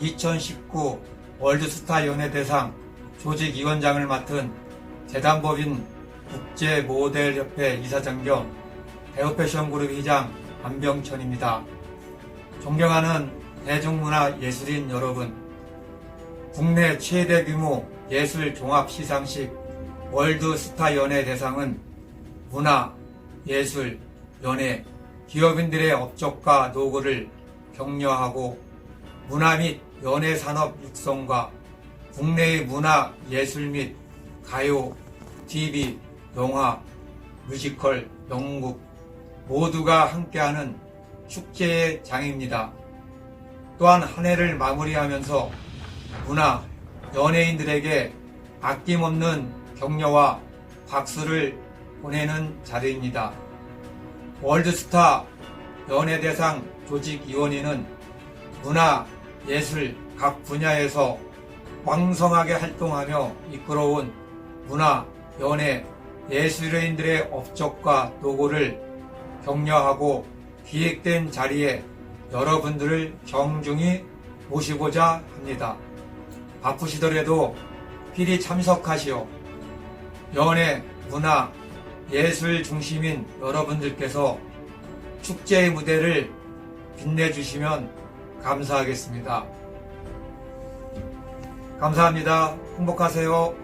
2019 월드스타 연예대상 조직위원장을 맡은 재단법인 국제모델협회 이사장 겸 배우패션그룹 회장 안병천입니다. 존경하는 대중문화 예술인 여러분, 국내 최대 규모 예술 종합 시상식 월드스타 연예 대상은 문화, 예술, 연예, 기업인들의 업적과 노고를 격려하고 문화 및 연예 산업 육성과 국내의 문화, 예술 및 가요, TV, 영화, 뮤지컬, 연극 모두가 함께하는 축제의 장입니다. 또한 한 해를 마무리하면서 문화, 연예인들에게 아낌없는 격려와 박수를 보내는 자리입니다. 월드스타 연예대상 조직위원회는 문화, 예술 각 분야에서 왕성하게 활동하며 이끌어온 문화, 연예, 예술인들의 업적과 노고를 격려하고 기획된 자리에 여러분들을 정중히 모시고자 합니다. 바쁘시더라도 필히 참석하시어 연예, 문화, 예술 중심인 여러분들께서 축제의 무대를 빛내주시면 감사하겠습니다. 감사합니다. 행복하세요.